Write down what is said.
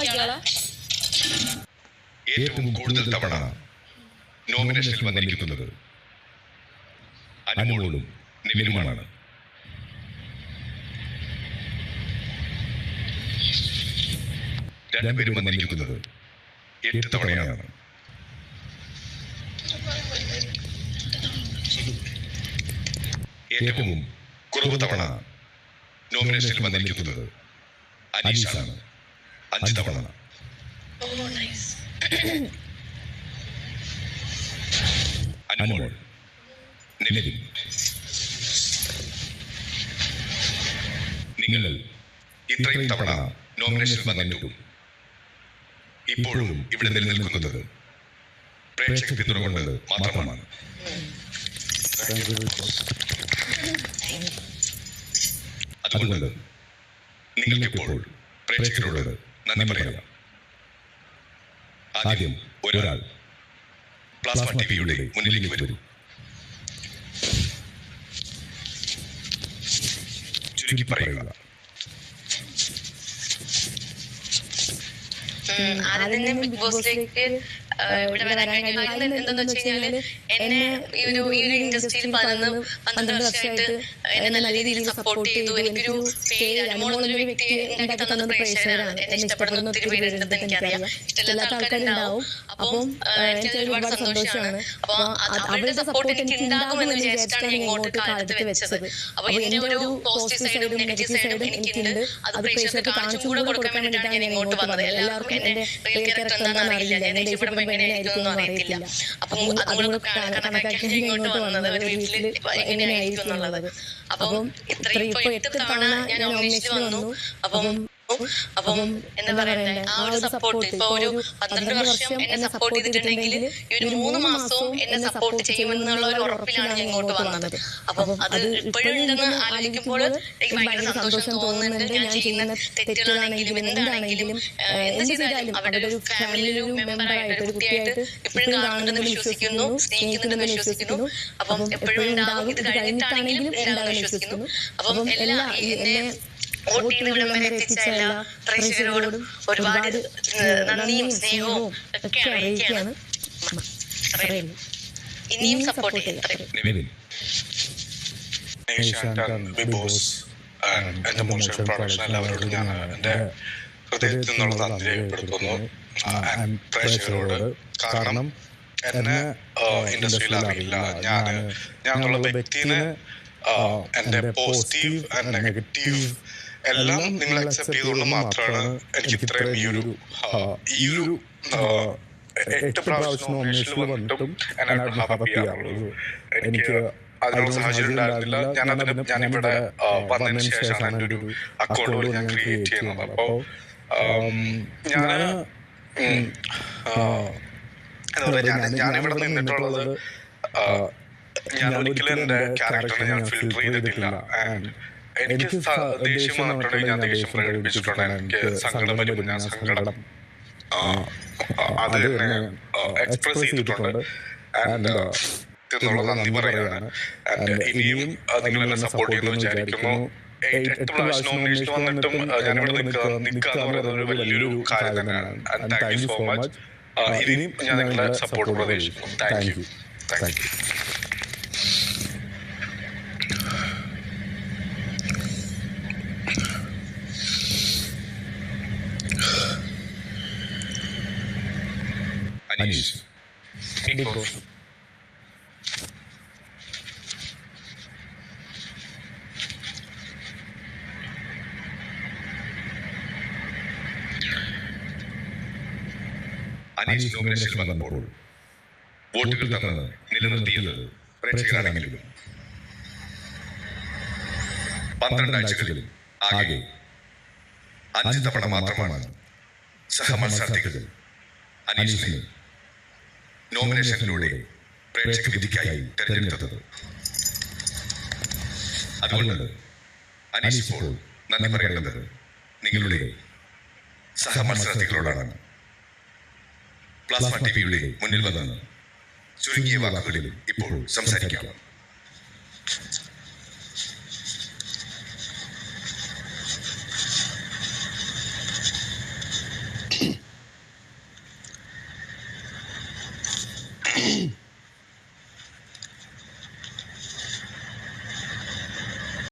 വായിക്കാളാ ഏറ്റവും കൂടുതൽ തവണ നോമിനേഷനിൽ വന്നിരിക്കുന്നത് അനുമോളും നിവിനുമാണ്. രണ്ടുപേരും വന്നിരിക്കുന്നത് എട്ട് തവണയാണ്. ഏറ്റവും കുറവ് തവണ നോമിനേഷനിൽ വന്നിരിക്കുന്നത് അനീഷാണ്. അഞ്ച് തവണ. അനുമോൾ. നിലവിൽ നിങ്ങൾ ഇത്രയും തവണ നോമിനേഷൻ വന്നിട്ടും ഇപ്പോഴും ഇവിടെ നിലനിൽക്കുന്നത് പ്രേക്ഷക പിന്തുണ കൊണ്ട് മാത്രമാണ്. അതുകൊണ്ട് നിങ്ങൾക്കിപ്പോൾ പ്രേക്ഷകരോട് നന്ദി പറയാം. ആദ്യം ഒരാൾ പ്ലാസ്മ ടിവിയുടെ മുന്നിലേക്ക് വരൂ. ചുരുക്കി പറയുക. ആദ്യം ബിഗ് ബോസിലേക്ക് ഇവിടെ വരാൻ കഴിയുന്നത് എന്തെന്ന് വെച്ച് കഴിഞ്ഞാൽ എന്നെ ഈ ഒരു ഈ ഒരു ഇൻഡസ്ട്രിയിൽ പതിനൊന്ന് പന്ത്രണ്ട് വർഷമായിട്ട് എന്നെ നല്ല രീതിയിൽ സപ്പോർട്ട് ചെയ്തു. എനിക്കൊരു പേര് അനുമോൾ എന്നൊരു വ്യക്തി ഉണ്ടാക്കി തന്നത് പ്രേക്ഷകരാണ് എന്നെ ഇഷ്ടപ്പെടുന്ന ഒത്തിരി പേരുണ്ടെന്ന് എനിക്കറിയാം. ഇഷ്ടമില്ലാത്ത ആൾക്കാരുണ്ടാവും. അപ്പം എനിക്ക് ഒരുപാട് സന്തോഷമാണ്. അപ്പൊ അവരുടെ സപ്പോർട്ട് എനിക്ക് ഉണ്ടാകുമെന്ന് വിചാരിച്ചിട്ടാണ് ഞാൻ ഇങ്ങോട്ട് കാലത്ത് വെച്ചത്. അപ്പൊ എന്റെ ഒരു പോസിറ്റീവ് സൈഡും നെഗറ്റീവ് സൈഡും എനിക്കുണ്ട് അത് പ്രേക്ഷകർക്ക് കാണിച്ചു കൂടെ കൊടുക്കാൻ വേണ്ടിയിട്ടാണ് ഞാൻ ഇങ്ങോട്ട് വന്നത് എല്ലാവർക്കും എന്റെ റിയൽ ക്യാരക്ടർ എന്താണെന്ന് അറിയില്ല എന്റെ ദേഷ്യപ്പെടുമ്പോൾ എങ്ങനെയായിരിക്കും അറിയത്തില്ല. അപ്പം അതുകൊണ്ട് കണക്കാക്കി ഞാൻ ഇങ്ങോട്ട് വന്നത് ഒരു വീട്ടിൽ എങ്ങനെയായിരിക്കും എന്നുള്ളത്. അപ്പം ഇത്രയും ഇപ്പൊ എട്ട് തവണ ഞാൻ നോമിനേഷൻ വന്നു. അപ്പം അപ്പം എന്താ പറയണ്ടേ? ആ ഒരു സപ്പോർട്ട് ഇപ്പൊ ഒരു പന്ത്രണ്ട് വർഷം എന്നെ സപ്പോർട്ട് ചെയ്തിട്ടുണ്ടെങ്കിൽ ഈ ഒരു മൂന്ന് മാസവും എന്നെ സപ്പോർട്ട് ചെയ്യുമെന്നുള്ള ഒരു ഉറപ്പിലാണ് ഞാൻ ഇങ്ങോട്ട് വന്നത്. അപ്പം അത് ഇപ്പോഴും ഉണ്ടെന്ന് ആലോചിക്കുമ്പോൾ എനിക്ക് ഭയങ്കര സന്തോഷം തോന്നുന്നുണ്ട്. ഞാൻ ചെയ്യുന്ന തെറ്റുകളാണെങ്കിലും എന്താണെങ്കിലും എന്ത് ചെയ്താലും അവരുടെ ഒരു ഫാമിലിയിലെ ഒരു മെമ്പറായിട്ട് ഒരു കുട്ടിയായിട്ട് ഇപ്പോഴും കാണുന്നുണ്ടെന്ന് വിശ്വസിക്കുന്നു സ്നേഹിക്കുന്നുണ്ടെന്ന് വിശ്വസിക്കുന്നു. അപ്പം എപ്പോഴും ഉണ്ടാകും ഇത് കഴിഞ്ഞിട്ടാണെങ്കിലും ഉണ്ടാകുമെന്ന് വിശ്വസിക്കുന്നു. അപ്പം എല്ലാ എന്നെ വോട്ട് ചെയ്ത് ഇവിടം വരെ എത്തിച്ച എല്ലാ പ്രേക്ഷകരോടും ഒരുപാട് നന്ദിയും സ്നേഹവും ഒക്കെ അറിയിക്കുകയാണ്. ഇനിയും സപ്പോർട്ട് ബിഗ് ബോസ് എന്റെ മോശം പ്രൊഡക്ഷൻ എല്ലാവരോടും ഞാൻ എന്റെ ഹൃദയത്തിൽ നിന്നുള്ള നന്ദി രേഖപ്പെടുത്തുന്നു. പ്രേക്ഷകരോട് കാരണം എന്നെ ഇൻഡസ്ട്രിയിൽ അറിയില്ല. ഞാൻ ഞാനുള്ള വ്യക്തിനെ ആ, എന്റെ പോസിറ്റീവ് ആൻഡ് നെഗറ്റീവ് എല്ലാം നിങ്ങൾ അക്സെപ്റ്റ് ചെയ്തുകൊണ്ട് മാത്രമാണ് എനിക്ക് ഇത്രയും ഈ ഒരു ഈ ഒരു എട്ട് പ്രാവശ്യം നോമിനേഷനിൽ വന്നിട്ടും എനിക്ക് അതിനുള്ള സാഹചര്യം ഉണ്ടായിരുന്നില്ല. ഞാൻ അതിന് ഞാനിവിടെ വന്നതിന് ശേഷമാണ് എന്റെ ഒരു അക്കൗണ്ട് ഞാൻ ക്രിയേറ്റ് ചെയ്യുന്നത്. അപ്പോൾ ഞാൻ എന്താ പറയുക ഞാൻ ഞാനിവിടെ നിന്നിട്ടുള്ളത് ഞാൻ ഒരിക്കലും എന്റെ ക്യാരക്ടറിനെ ഞാൻ ഫിൽട്ടർ ചെയ്തിട്ടില്ല. And എനിക്ക് ദേഷ്യം വന്നിട്ടുണ്ടെങ്കിൽ ഞാൻ ദേഷ്യം പ്രകടിപ്പിച്ചിട്ടുണ്ട്. എനിക്ക് സങ്കടം വരും ഞാൻ സങ്കടം അത് തന്നെ എക്സ്പ്രസ് ചെയ്തിട്ടുണ്ട്. ആൻഡ് എന്നുള്ള നന്ദി പറയുകയാണ് ഇനിയും നിങ്ങളെല്ലാം നിങ്ങൾ എന്നെ സപ്പോർട്ട് ചെയ്യുന്നു വിചാരിക്കുന്നു. എട്ട് എട്ട് പ്രാവശ്യം നോമിനേഷൻ വന്നിട്ടും ആ, ഞാനിവിടെ നിൽക്കുക നിൽക്കുക എന്ന് പറയുന്നത് ഒരു വലിയൊരു കാര്യം തന്നെയാണ് and thank you so much ഇനിയും ഞാൻ നിങ്ങളുടെ സപ്പോർട്ട് പ്രതീക്ഷിക്കുന്നു. Thank you thank you Aneesh. Big boss. Aneesh nomination വന്നപ്പോൾ വോട്ടുകൾ തന്നത് നിലനിർത്തിയത് പ്രേക്ഷകരാണെങ്കിലും. പന്ത്രണ്ട് ആഴ്ചകളിൽ ആകെ അഞ്ച് തവണ മാത്രമാണ് സഹമത്സരാർത്ഥികൾ അനീഷിനെ നോമിനേഷനിലൂടെ പ്രേക്ഷക വിധിക്കായി തെരഞ്ഞെടുത്തത്. അതുകൊണ്ട് അനീഷ് ഇപ്പോൾ നന്ദി പറയേണ്ടത് നിങ്ങളുടെ സഹമത്സരാർത്ഥികളോടാണ് പ്ലാസ്മ ടിവിയുടെ മുന്നിൽ വന്ന് ചുരുങ്ങിയ വാക്കുകളിൽ ഇപ്പോൾ സംസാരിക്കാം.